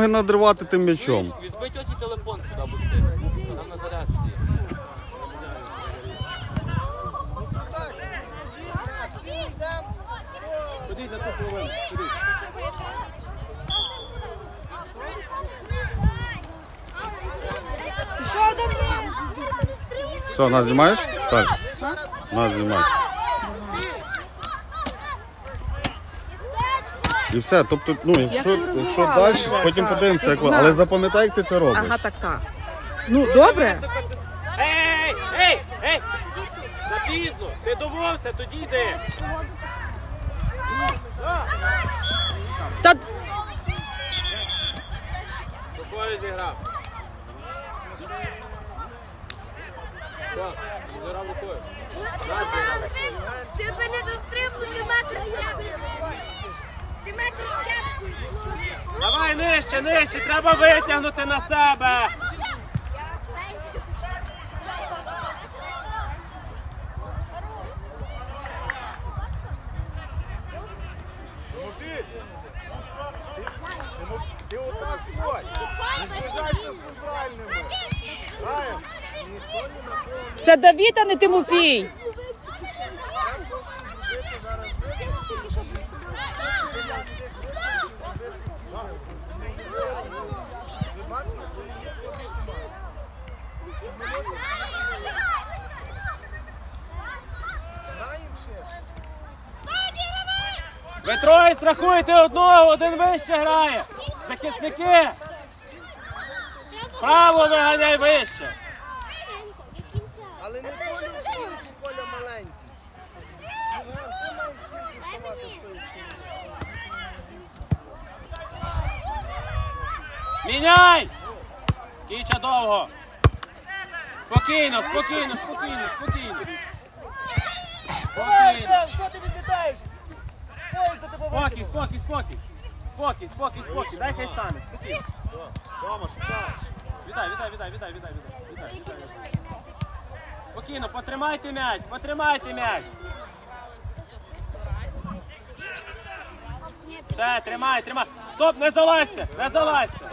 Ноги надривати тим м'ячом. Візьми тьоті телефон сюди пусти. Там на зарядці. Ходіть на ту половину. Ходіть. Все, нас знімаєш? Так. Нас знімаєш. І все, тобто, ну, якщо, Я якщо далі, вже, потім так. подивимося, як Так. але запам'ятай, як ти це робиш. Ага, так, так. Ну, добре. Ей, ей, ей! Запізно! Ти домовився, тоді йди. Та Тобою зіграв. Зіграв рукою. Ти мене дострибнув, ти метр скепку. Ти метр. Давай нижче, нижче, треба витягнути на себе. це Давід, не Тимофій. Ви троє страхуєте одного, один вище грає. Захисники. Право виганяй вище. Але не полю всі, поля маленький. Міняй! Кіча довго. Спокійно, спокійно, спокійно, спокійно. Спокійно. Що ти відлітаєш? Спокій, спокій, спокій. Спокій, спокій, спокій. Дай хай стане. Спокійно. Вітай, вітай, вітай, вітай, вітай, вітай. Вітай, вітай, вітай. Спокійно, потримайте м'яч, потримайте м'яч. Ще, тримай, тримай. Стоп, не залазьте, не залазьте.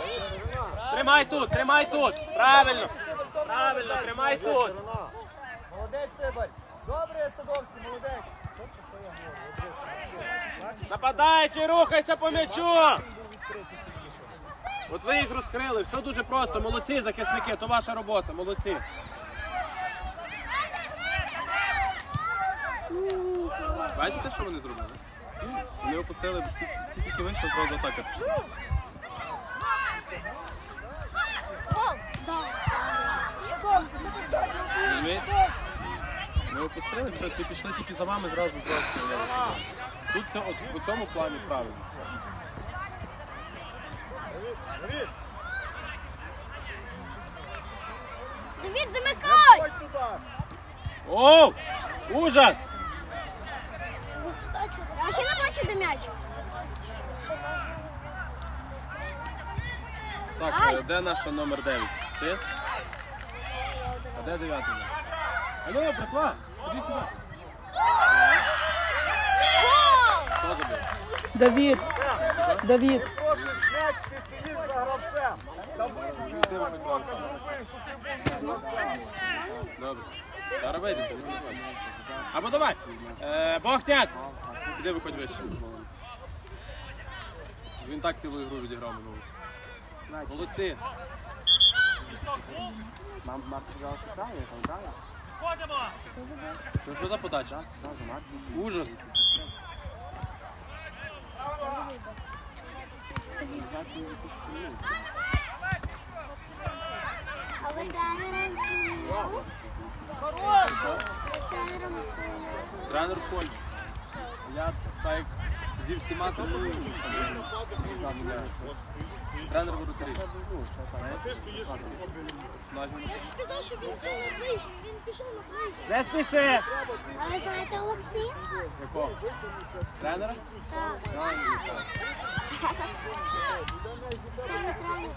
Тримай тут, тримай тут. Правильно. Правильно, тримай тут. Молодець, Сибаль. Добре, Садовський, молодець. Нападаючи, рухайся по м'ячу. От ви їх розкрили, все дуже просто. Молодці, захисники, то ваша робота, молодці. Бачите, що вони зробили? Вони опустили, ці, ці, ці тільки вийшли, зразу атака пішла. Ми опустили, все, ці пішли тільки за вами, зразу зразу. Тут це от, у цьому плані правильно. Давід, замикай! Оу! Ужас! А ще не м'яч. Так, е, де наша номер 9? Ти? А де дев'ятий? номер? Алло, братва, ходіть сюди. Хто забив? Давід. Давід. М'яч, ти стоїш за гравцем. Ти виходь вон. Добре. Зараз вийдемо, не проблема. Або давай. Е, Богтяк! Іди виходь вище. Він так цілу ігру відіграв минулу. Молодці. Ну що за подача? Ужас. А ви тренером? Тренером? Тренер Коль. Я так зі всіма треную. Тренер воротарів. Я ж сказав, що він цього вийшов, він пішов на вийшов. Не спіши! А ви знаєте Олексія? Якого? Тренера? Так. Саме тренер.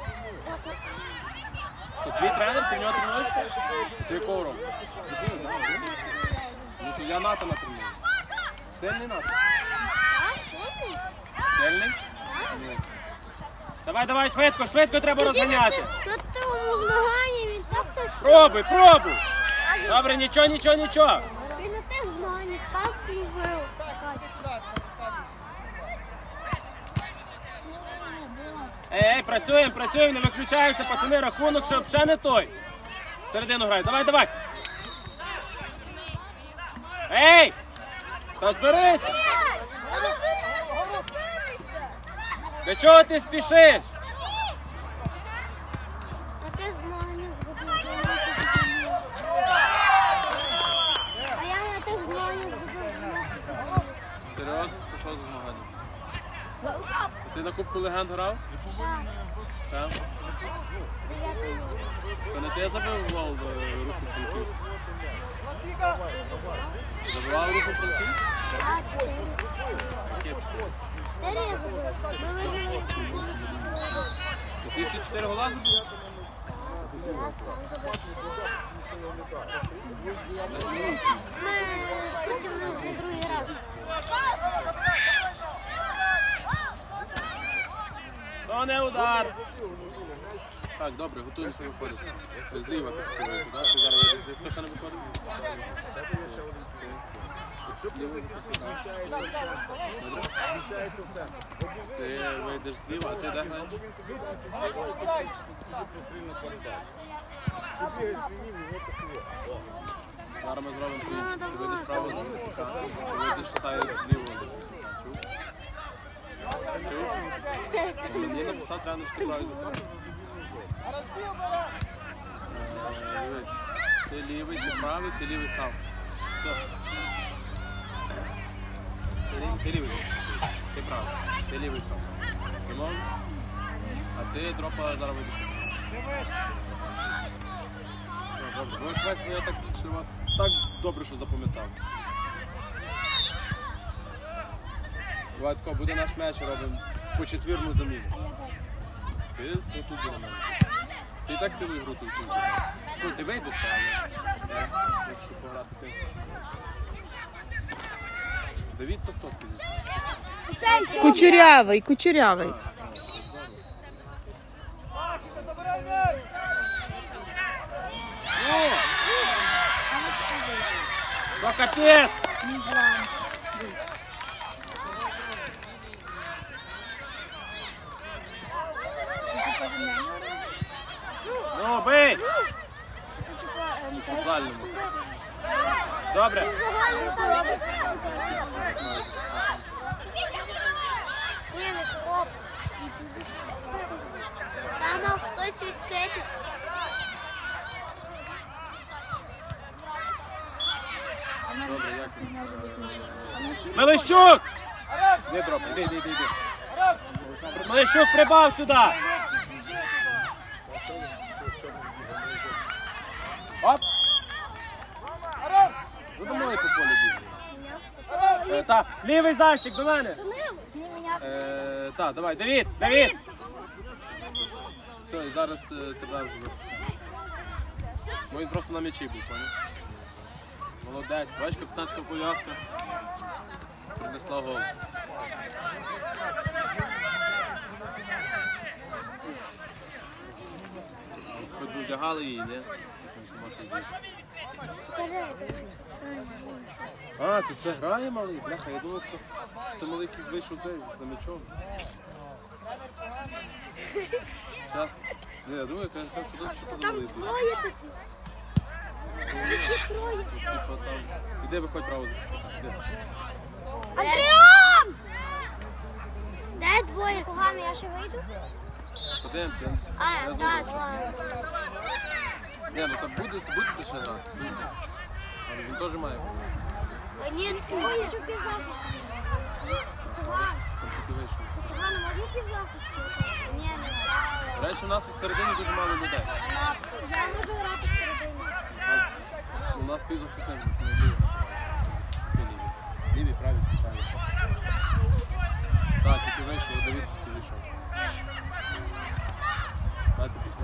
То твій тренер, ти в нього тренуєшся? Ти якого року? Ну то я НАТО натреную. Сильний НАТО? Сильний? Ні. Давай, давай, швидко, швидко треба розганяти. Тут тому змаганні він так то. Пробуй, пробуй. Добре, нічого, нічого, нічого. Він на тих змаганнях так ловив. Ей, ей, працюємо, працюємо, не виключаємося, пацани, рахунок, щоб ще не той. Середину грай, давай, давай. Ей! Та зберися! Для чого ти спішиш? Забив. А я на тих змаганнях забив. Серйозно? Ти що за змагання? Ти на Кубку Легенд грав? Так. Це не ти забив гол в руху Франківську? Забивав руху Франківську? Яке чотири? Ти всі чотири гола забив? Я сам забив. Ми вже другий раз. То не удар. Так, добре, готуємося виходити. Ти Зліва? Ти зараз вийдеш. Хто ще не виходить? Ти вийдеш зліва, а ти де граєш? Зараз ми зробимо по-іншому. Ти вийдеш право за Мисюка, ти вийдеш сайт зліва за Мисюка. Чув? Чув? Мені написати реально, що ти правий записав. Е, Дивись, ти лівий, ти правий, ти лівий прав. Все. Ти лівий, ти правий. Ти лівий прав. Домовились? А ти дропа зараз вийдеш. Все, Добре, ж я так що вас так добре, що запам'ятав. Владко, буде наш м'яч, робимо по четвірну заміну. Ти тут мене. Ти так цілу ігру тут ти вийдеш, але якщо пограти ти. Давід то хто скажіть? Кучерявий, кучерявий. Ну! То капець! Ну, бий! У футзальному. Добре. Ні, не коп. Там хтось відкритись. Добре, як! Де дроп? Іди, іди, іди, іди. Прибав сюди! Ви мною по полі. Е, Так, лівий защик до мене. Е, Так, давай, Давід, Давід! Все, зараз е, тебе вже. Бо він просто на м'ячі був, поняв? Молодець, бачиш, капітанська пов'язка. Принесла гол. Хоч би вдягали її, ні? Нема що вдягти. А, ти це грає малий? Бляха, я думав, що, що це малий якийсь вийшов цей за м'ячом. Чесно. Ні, я думаю, я кажу, що це що за малий. такі. Їх троє. Типа там. Іди виходь право захисника. Іди. Андріон! Де двоє? Погано, я ще вийду? Подивимося. А, Я так, думаю, так. Ні, ну там буде, будете ще грати. Але він теж має. Ні. Там тільки вийшов. Погано, можна? Ні, не знаю. Речі, у нас в середині дуже мало людей. Я можу грати всередині. У нас півзахисник не лівий. Лівий. Правий, правий. Так, тільки вийшов, Давід тільки вийшов. Дайте після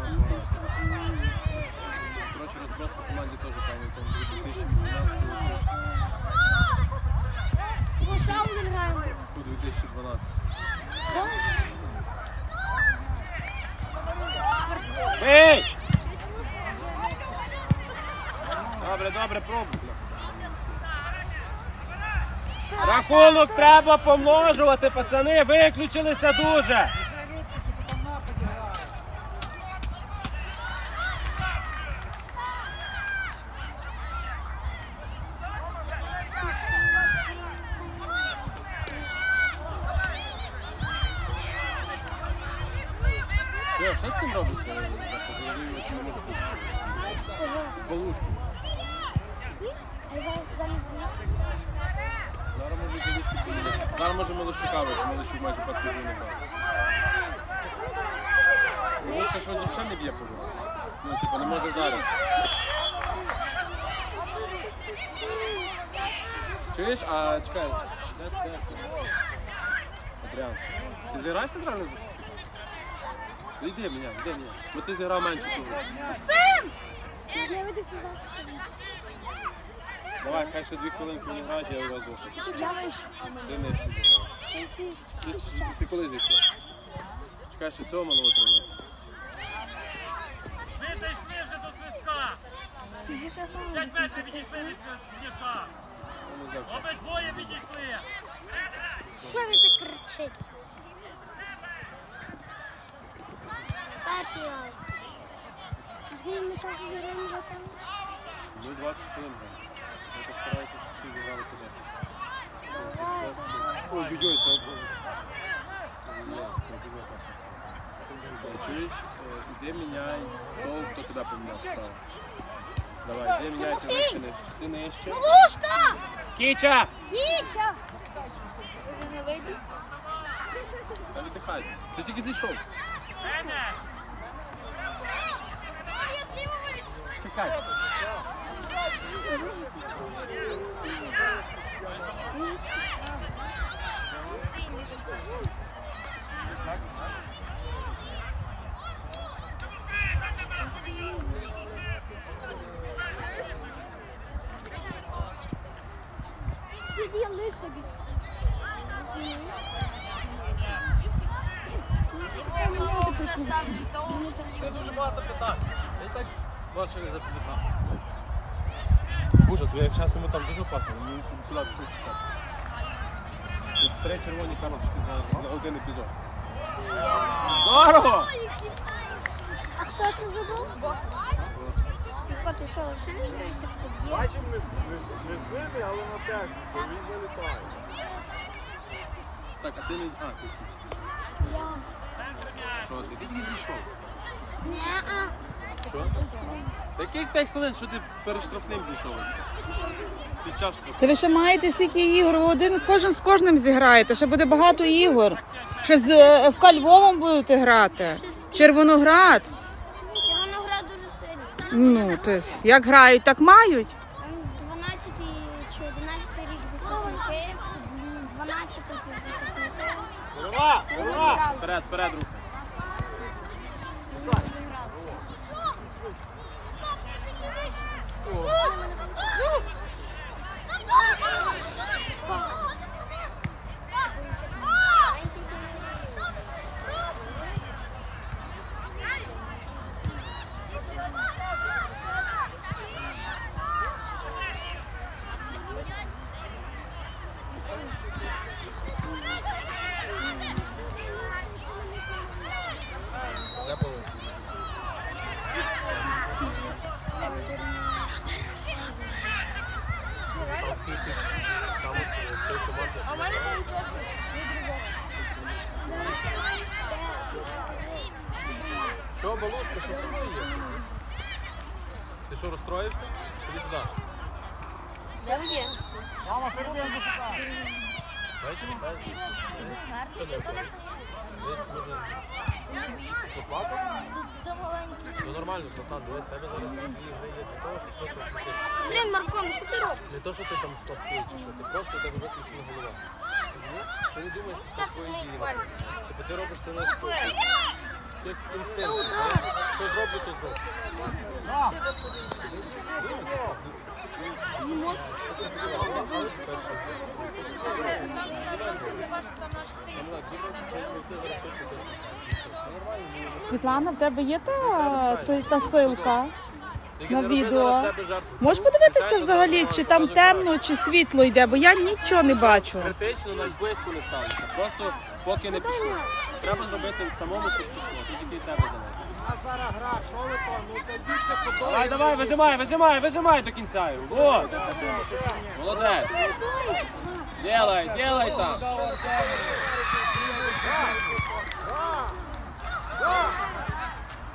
нас по команді теж там 2018 року, ще граємо. у 2012. Бий! Добре, добре, пробуй. Рахунок треба помножувати, пацани, виключилися дуже. Що, що з цим робиться? Замість ближки. Зараз може полушки поміняти. Зараз може Малощука вийти, Малощук майже першу гру не грав. Малощука щось взагалі не б'є по гру. Ну, типу, не може вдарити. Чуєш? А чекай, де, де? Адріан, ти зіграєш центральний захисник? Йди мене, йди мене. Бо ти зіграв менше кидати Давай, хай ще дві хвилинки не грають, я у вас двох. Ти не ще зіграв. Ти, коли зійшов? Чекай, ще цього малого треба. Відійшли вже до свистка! П'ять метрів відійшли від м'яча! Я не взяв час. Обидвоє відійшли! Що ви так кричите? Перший раз. Скільки ми часу зіграємо за там? Ми 20 хвилин. Я так стараюся, щоб всі зіграли туди. Ой, ой, ой, це об- Ні, це дуже опасно. Е, Чуєш? Е, Іди міняй того, хто тебе поміняв справа. Давай, іди міняй, ти нижче, нижче. Ти нижче. Лушка! Кіча! Віча! Вже не вийду? Та віддихай. Ти тільки зійшов. Чекай. Під'їли тобі. Це дуже багато питань. Ужас, ви як часто ми там дуже опасно, мені сюди сюди пішли. Тут три червоні карточки за, за один епізод. Здорово! А хто це забув? Ко, ти що, взагалі не дивишся, хто б'є? Бачимо, не сильний, але на техніку. Він залітає. Так, а ти не. А, ти. Що ти? Ти тільки зійшов. Не-а. Що? Та Яких 5 хвилин, що ти перед штрафним зійшов? Під час штрафним. Та ви ще маєте стільки ігор, ви один кожен з кожним зіграєте, ще буде багато ігор. Ще з е, ФК Львовом будете грати. Червоноград. Воно гра дуже сильно. Ну, то як грають, так мають. Там 12 чи 11 рік захисники, 12 тут захисники. Голова! Голова! Вперед, вперед, рух. Де полосі? А в мене там чотки. Що, Балушка, що з тобою є? Ти що, розстроївся? Іди сюди. Де ви є? Мама, середину шукає. Бачиш, Що плакав? Це маленький. Ну нормально, Златан, дивись, тебе зараз дві гри для того, щоб просто включити. Блін, Марко, ну що ти робиш? Не то, що ти там слабкий чи що, ти просто у тебе виключена голова. Ти не думаєш, це свої дії. Тобто ти робиш це на як інстинкт. Що Що зроблю, то зроблю. Світлана, в тебе є та, той- та силка? На відео. Можеш подивитися взагалі, чи там темно, чи світло йде, бо я нічого не бачу. Критично навіть близько не ставиться. Просто поки не пішло. Треба зробити самому, щоб пішло. Тільки від тебе залежить. Ну. Давай, давай, вижимай, вижимай, вижимай до кінця. Вот. Молодець. Делай, делай там.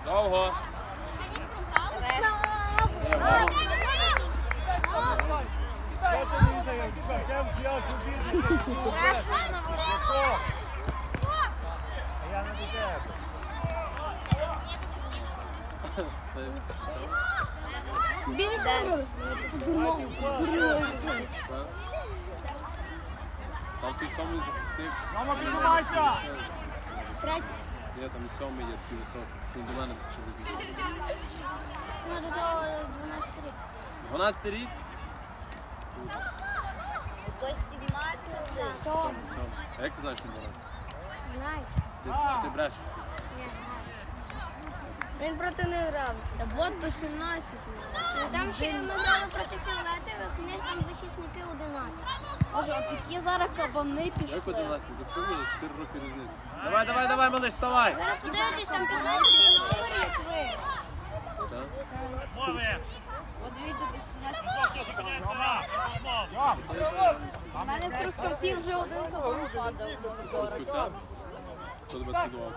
Довго. Там той самий захисник. Мама, піднімайся! Третій. Є там і сьомий, є такий високий. Що до мене пішов візьмі. Ну, до того 12 рік. 12 рік? До 17. Сьом. Сьомий. А як ти знаєш, що він 12? Знаю. Чи ти брешеш? Він проти не грав. Та вот до 17. Там ще ми грали проти фіолетових, в них там захисники 11. Боже, а такі зараз кабани пішли. Як 11? Запомни, 4 роки різниці. Давай, давай, давай, малиш, вставай. Зараз подивитись, там 15 номер, як ви. Так? От дивіться, до 17 Зупиняйся на! У мене в трускавці вже один кабан падав. Скуця? Хто тебе тренував?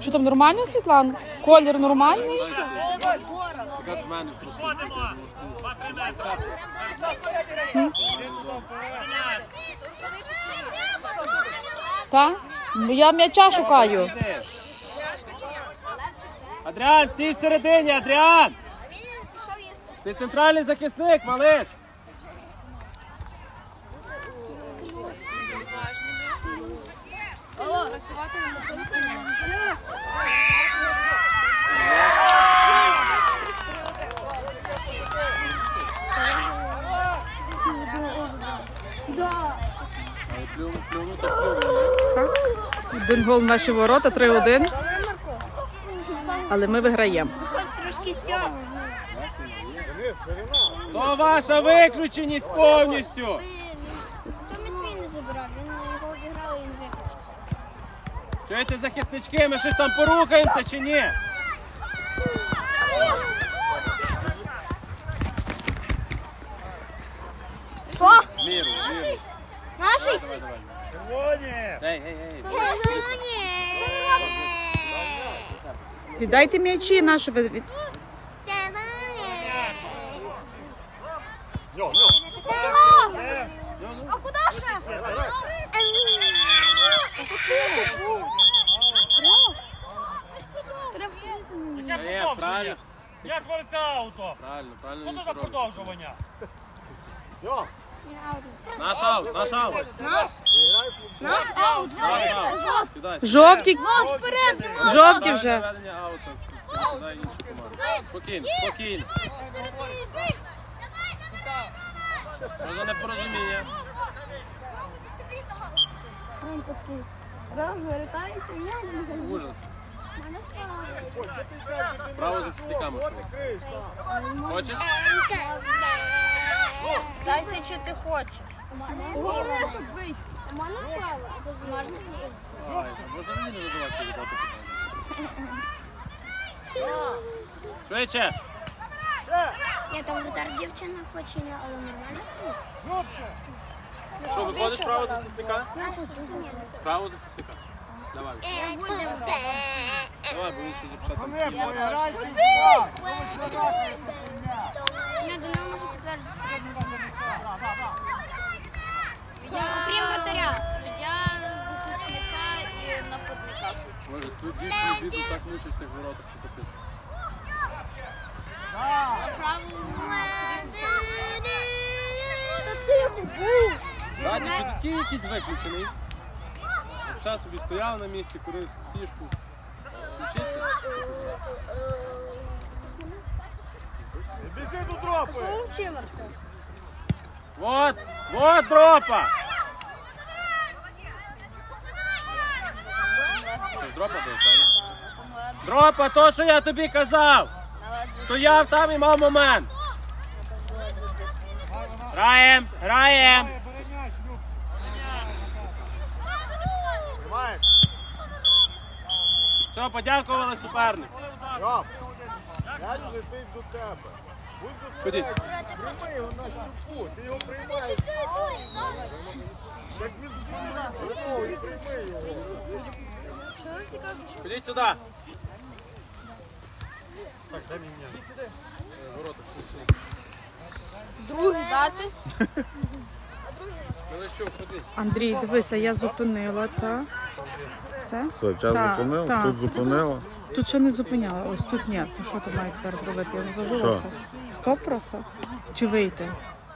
Що там нормально, Світлана? Колір нормальний? В мене! Так? Я м'яча шукаю. Адріан, стій всередині, Адріан! Ти центральний захисник, малиш! Але плюну, плюну, так. Один гол в наші ворота, 3-1. Але ми виграємо. Трошки ширина. То ваша виключеність повністю! Не забирав, він його обіграв і виключив. Чуєте захиснички, ми щось там порухаємося чи ні? Що? Міру, міру. Наший? Червоні! Віддайте м'ячі наші. ви- від- Йо, йо. А куди ще? Яке Е, продовження? Як твориться ауто? Правильно, правильно. Що це за продовжування? Наш аут, наш аут. Наш. Наш аут. Жовті, Вперед! жовті вже. Спокійно, спокійно. За непорозуміння? Ужас. Справа. Ой, що ти йдеш? Право. Криш, там. Хочеш? Зайця, що ти хочеш? Головне, щоб вийти. У мене справа. Можна мені не задавати задати питання? Швидше! Я там вратар дівчина хоче, але нормально стоїть. Що, виходиш право захисника? Право захисника. Давай. Давай, бо він ще запишати. Я до нього можу підтвердити, що я можу Я окрім вратаря. Я захисника і нападника. Може, тут дівчину біду так мучать в тих воротах, що капець. Направо. Та тихо, був. Раді, чи такий якийсь виключений? Ще собі стояв на місці, курив сішку. Вчися. Біжи до дропи! Вот, вот дропа! Це ж дропа був, правда? Дропа, то, що я тобі казав! Стояв там і мав момент. Граєм, граєм! Все, подякували суперник. Роб! М'яч летить до тебе. Будь Ходіть. Прийми його на щуку. Ти його приймаєш. Як прийми його. Ходіть сюди. Так, дай мені Ворота, все. Другий дати. Мелещук. Андрій, дивися, я зупинила, та все. Все, час Так, зупинив, так. тут зупинила. Тут ще не зупиняла, ось тут ні. То що ти мають тепер зробити? Я не забула. Що? все. Стоп просто? Чи вийти?